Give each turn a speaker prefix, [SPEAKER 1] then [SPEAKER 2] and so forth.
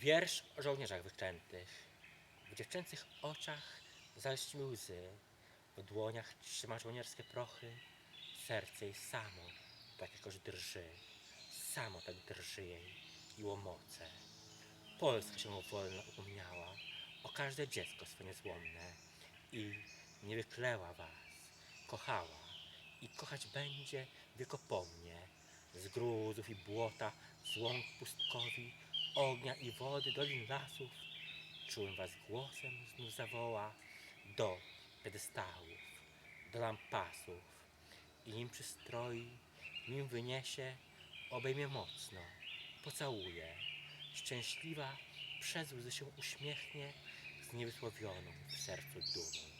[SPEAKER 1] Wiersz o żołnierzach wyklętych. W dziewczęcych oczach zalśniły łzy. W dłoniach trzyma żołnierskie prochy. Serce jej samo tak jakoś drży. Samo tak drży jej i łomoce. Polska się wolno upomniała o każde dziecko swe niezłomne i nie wykleła was, kochała i kochać będzie wiekopomnie. Z gruzów i błota, z łąk pustkowi, ognia i wody, dolin lasów, czułem was głosem znów zawoła do pedestałów, do lampasów i nim przystroi, nim wyniesie, obejmie mocno, pocałuje. Szczęśliwa przez łzy się uśmiechnie z niewysłowioną w sercu dumą.